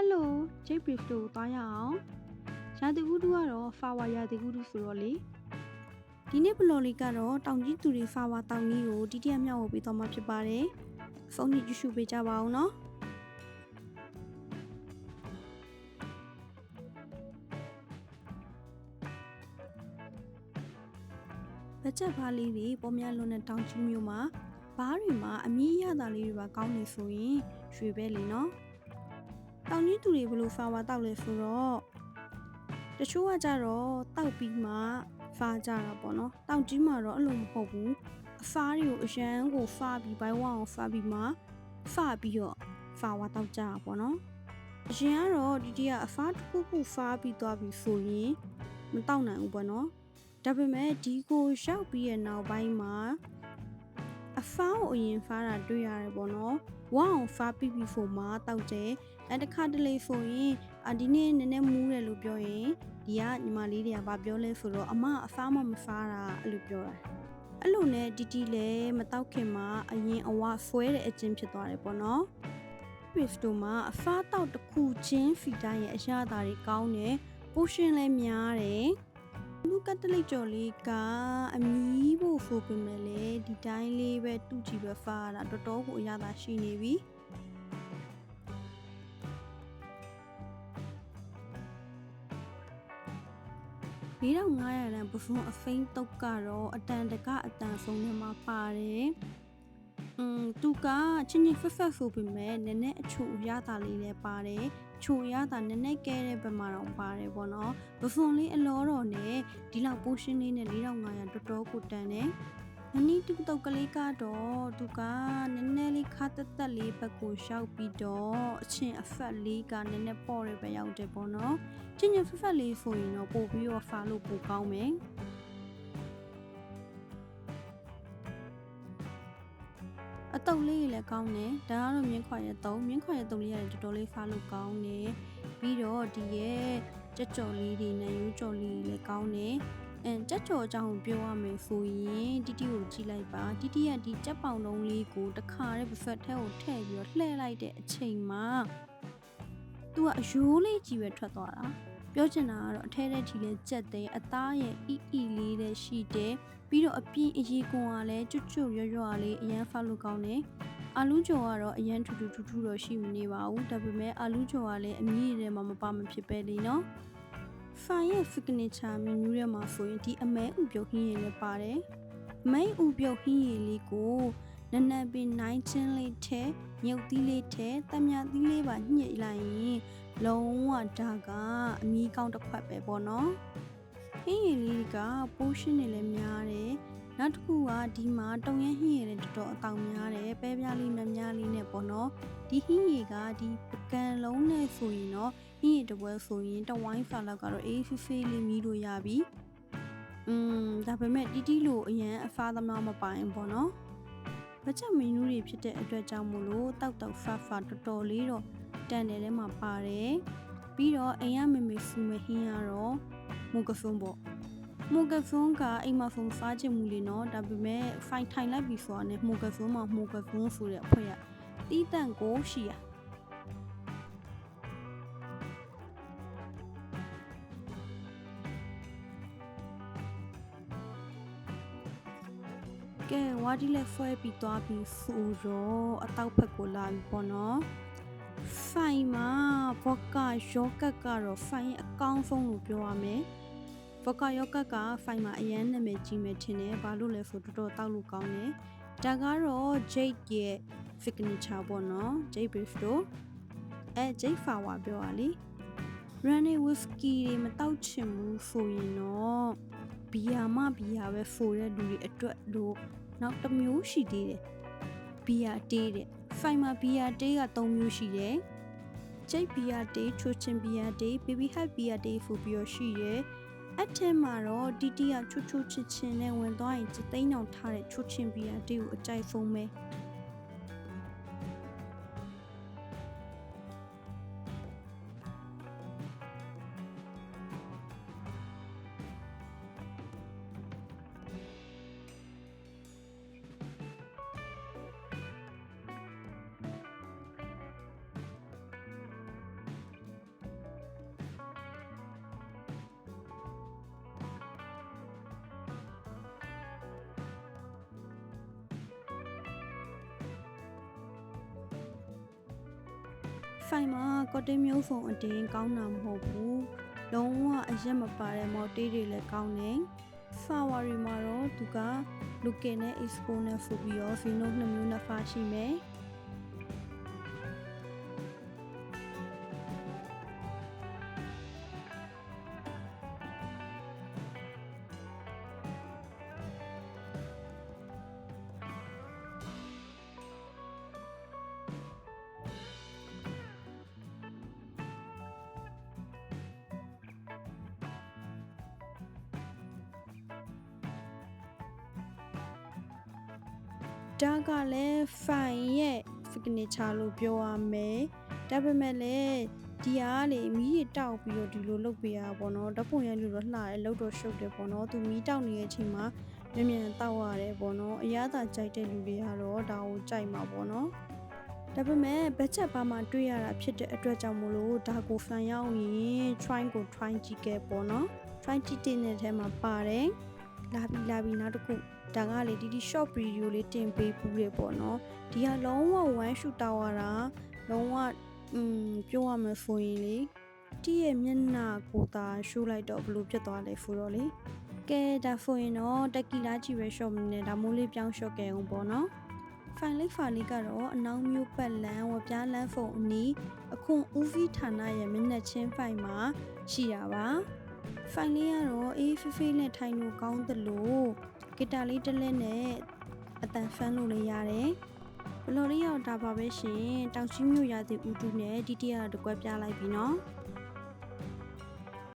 Hello Jake Brief တို့သွားရအောင်ရာသီဥတုကတော့ Fawa ရာသီဥတုဆိုတော့လေဒီနေ့ဘလော်လေးကတော့တောင်ကြီးသူတွေ Fawa တောင်ကြီးကိုတိတိယမြောက်ဝပေးသွားမှာဖြစ်ပါတယ်ဖုန်းကြီးကြည့်ရှုပေးကြပါအောင်နော်ဘတ်ဂျက်ဘားလေးတွေပေါ်များလွန်းတဲ့တောင်ကြီးမျိုးမှာဘားတွေမှာအမြင့်ရတာလေးတွေပါကောင်းနေဆိုရင်ရွှေပဲလေနော် တောင်ကြီးသူတွေဘလို့ဖာဝါတောက်လဲဆိုတော့တချို့ကကြတော့တောက်ပြီးမှဖာကြတာပေါ့နော်တောင်ကြီးမှာတော့အဲ့လိုမဟုတ်ဘူးအဖားတွေကိုအရန်ကိုဖာပြီးဘိုင်းဝအောင်ဖာပြီးမှဖာပြီးတော့ဖာဝါတောက်ကြတာပေါ့နော်အရင်ကတော့ဒီတီကအဖားတစ်ခုခုဖာပြီးသွားပြီဆိုရင်မတောက်နိုင်ဘူးပေါ့နော်ဒါပေမဲ့ဒီကိုရောက်ပြီးရဲ့နောက်ပိုင်းမှာ အဖားကိုအရင်ဖားတာတွေ့ရတယ်ပေါ့နော်ဝအောင်ဖားပြီးပြီဆိုမှတောက်တယ်အဲတခါတလေဆိုရင်အဒီနေ့နည်းနည်းမူးတယ်လို့ပြောရင်ဒီကညီမလေးတွေကဗာပြောလဲဆိုတော့အမအဖားမမဖားတာအဲ့လိုပြောတာအဲ့လိုနဲ့တီတီလည်းမတောက်ခင်မှာအရင်အဝဆွဲတဲ့အချင်းဖြစ်သွားတယ်ပေါ့နော် Brief တို့မှာအဖားတောက်တစ်ခုချင်းဖီတိုင်းရဲ့အရသာတွေကောင်းတယ်ပိုရှင်လည်းများတယ်လူ ကတ်တလိတ်ကြော်လေးကအမီးဖို့ဖိုပင်မဲ့လေဒီတိုင်းလေးပဲတူကြည့်ပဲဖားတာတော်တော်ကိုအရသာရှိနေပြီ4500လမ်းပဖုံအဖိန်းတုတ်ကတော့အတန်တကအတန်ဆုံးထဲမှာပါတယ် อืมသူကချင်းချင်းဖက်ဖက်ဆိုပေမဲ့နည်းနည်းအချိုရတာလေးလည်းပါတယ်ချိုရတာနည်းနည်းကဲတဲ့ဘက်မှာတော့ပါတယ်ပေါ့နော်ဘဖုံလေးအလောတော်နဲ့ဒီလောက်ပိုရှင်လေးနဲ့4500တော်တော်ကိုတန်တယ်နနီတူတုတ်ကလေးကတော့သူကနည်းနည်းလေးခါတက်တက်လေးဘက်ကိုရှောက်ပြီးတော့အချင်းအဖက်လေးကနည်းနည်းပေါ့ရပဲရောက်တယ်ပေါ့နော်ချင်းချင်းဖက်ဖက်လေးဆိုရင်တော့ပို့ပြီးတော့ဖာလို့ပိုကောင်းမယ် တုပ်လေးလည်းကောင်းတယ်ဒါကတော့မြင်းခွာရဲ့တုံးမြင်းခွာရဲ့တုံးလေးရတယ်တော်တော်လေးဖာလို့ကောင်းတယ်ပြီးတော့ဒီရဲ့ကြက်ကြော်လေးတွေနဲ့ရိုးကြော်လေးတွေလည်းကောင်းတယ်အန်ကြက်ကြော်အကြောင်းပြောရမယ်ဆိုရင်တီတီကိုကြည့်လိုက်ပါတီတီကဒီကြက်ပေါင်တုံးလေးကိုတခါတည်းဘဖက်ထဲကိုထည့်ပြီးတော့လှည့်လိုက်တဲ့အချိန်မှာသူကအယိုးလေးကြီးပဲထွက်သွားတာ ပြောချင်တာကတော့အထဲထဲထီလဲကြက်တယ်အသားရဲ့အီအီလေးလည်းရှိတယ်ပြီးတော့အပြင်းအရေးကွန်ကလည်းကျွတ်ကျွတ်ရွရွလေးအရန်ဖောက်လို့ကောင်းတယ်အာလူကျော်ကတော့အရန်ထူထူထူထူတော့ရှိမနေပါဘူးဒါပေမဲ့အာလူကျော်ကလည်းအမြင့်ထဲမှာမပါမဖြစ်ပဲလေနော်ဖိုင်ရဲ့ signature menu ထဲမှာဆိုရင်ဒီအမဲဥပြုတ်ဟင်းရည်လည်းပါတယ်အမဲဥပြုတ်ဟင်းရည်လေးကိုနနပင်နိုင်ချင်းလေးထဲ မြုပ်သီးလေးထဲတမယာသီးလေးပါညှစ်လိုက်ရင်လုံးဝဒါကအမီးကောင်းတစ်ခွက်ပဲပေါ့နော်ဟင်းရည်လေးကပိုးရှင်းနေလည်းများတယ်နောက်တစ်ခုကဒီမှာတုံရဟင်းရည်လည်းတော်တော်အတောင်များတယ်ပဲပြားလေးများများလေးနဲ့ပေါ့နော်ဒီဟင်းရည်ကဒီပကံလုံးနဲ့ဆိုရင်တော့ဟင်းရည်တစ်ပွဲဆိုရင်တဝိုင်းဖာလောက်ကတော့အေးဖေးဖေးလေးမီးလို့ရပြီอืมဒါပေမဲ့တီတီလို့အရန်အဖားသမားမပိုင်ပေါ့နော် ဘတ်ဂျက်မီနူးတွေဖြစ်တဲ့အတွက်ကြောင့်မို့လို့တောက်တောက်ဖာဖာတော်တော်လေးတော့တန်တယ်ထဲမှာပါတယ်ပြီးတော့အိမ်ရမေမေဖူမဟင်းရတော့မိုကဖုန်းပေါ့မိုကဖုန်းကအိမ်မှာဖုန်းစားချင်မှုလေနော်ဒါပေမဲ့ဖိုင်ထိုင်လိုက်ပြီဆိုတာနဲ့မိုကဖုန်းမှာမိုကဖုန်းဆိုတဲ့အဖွဲ့ကတီးတန့်ကိုရှိရ ကဲဝါဒီလက်ဖွဲပြီးသွားပြီးဆိုတော့အတောက်ဖက်ကိုလာပြီပေါ့နော်ဖိုင်မှာဘော့ကာယောဂတ်ကတော့ဖိုင်အကောင်းဆုံးလို့ပြောရမယ်ဘော့ကာယောဂတ်ကဖိုင်မှာအရန်နာမည်ကြီးမယ်ထင်တယ်ဘာလို့လဲဆိုတော့တော်တော်တောက်လို့ကောင်းတယ်ဒါကတော့ Jade ရဲ့ signature ပေါ့နော် Jade Brief တို့အဲ Jade Flower ပြောရလी Running Whiskey တွေမတောက်ချင်ဘူးဆိုရင်တော့ဘီယာမဘီယာပဲဖိုတဲ့လူတွေအတွက်လို့ နောက်တစ်မျိုးရှိသေးတယ်ဘီယာတေးတဲ့ဖိုင်မာဘီယာတေးက3မျိုးရှိတယ်ကျိတ်ဘီယာတေးချိုချင်ဘီယာတေးဘေဘီဟတ်ဘီယာတေးဆိုပြီးတော့ရှိတယ်အထက်မှာတော့တီတီကချိုချိုချစ်ချင်နဲ့ဝင်သွားရင်စသိန်းအောင်ထားတဲ့ချိုချင်ဘီယာတေးကိုအကြိုက်ဆုံးပဲ ဖိုင်မှာကော်တင်မျိုးဖုံအတင်းကောင်းတာမဟုတ်ဘူးလုံးဝအရက်မပါတဲ့မော်တေးတွေလည်းကောင်းတယ်ဖာဝါရီမှာတော့သူကလူကင်နဲ့ expo နဲ့ဖူပြီးတော့ vino နှစ်မျိုးနှစ်ဖာရှိမယ် ဒါကလည်းဖိုင်ရဲ့ signature လို့ပြောရမယ်ဒါပေမဲ့လည်းဒီဟာကလေမီးရတောက်ပြီးတော့ဒီလိုလုပ်ပေးရတာပေါ့နော်ဓာတ်ပုံရိုက်လို့တော့လှတယ်လုပ်တော့ရှုပ်တယ်ပေါ့နော်သူမီးတောက်နေတဲ့အချိန်မှာမြန်မြန်တောက်ရတယ်ပေါ့နော်အရသာကြိုက်တဲ့လူတွေကတော့ဒါကိုကြိုက်မှာပေါ့နော်ဒါပေမဲ့ဘတ်ချက်ပါမှတွေးရတာဖြစ်တဲ့အတွက်ကြောင့်မလို့ဒါကိုဖန်ရောက်ရင် try ကို try ကြည့်ခဲ့ပေါ့နော် try ကြည့်တဲ့ထဲမှာပါတယ် လာပြီလာပြီနောက်တစ်ခုဒါကလေဒီဒီ short video လေးတင်ပေးပူးတယ်ပေါ့နော်ဒီကလုံးဝ one shoot တောက်ရတာလုံးဝอืมပြောရမယ်ဆိုရင်လေတီးရဲ့မျက်နှာကိုသာရှိုးလိုက်တော့ဘလို့ဖြစ်သွားလဲဆိုတော့လေကဲဒါဆိုရင်တော့တက်ကီလာကြည့်ပဲ short မနေဒါမိုးလေးပြောင်း short ခဲ့အောင်ပေါ့နော်ဖိုင်လေးဖာလေးကတော့အနောက်မျိုးပတ်လန်းဝပြားလန်းဖုံအနီးအခု UV ဌာနရဲ့မျက်နှာချင်းဖိုင်မှာရှိတာပါ ဖိုင်လေးကတော့အေးဖေးဖေးနဲ့ထိုင်လို့ကောင်းသလိုဂီတာလေးတစ်လက်နဲ့အတန်ဖန်လို့လည်းရတယ်ဘလော်လေးရောက်တာပါပဲရှင်တောင်ချီမြို့ရသည်ဦးတူနဲ့ဒီတရတကွက်ပြလိုက်ပြီနော်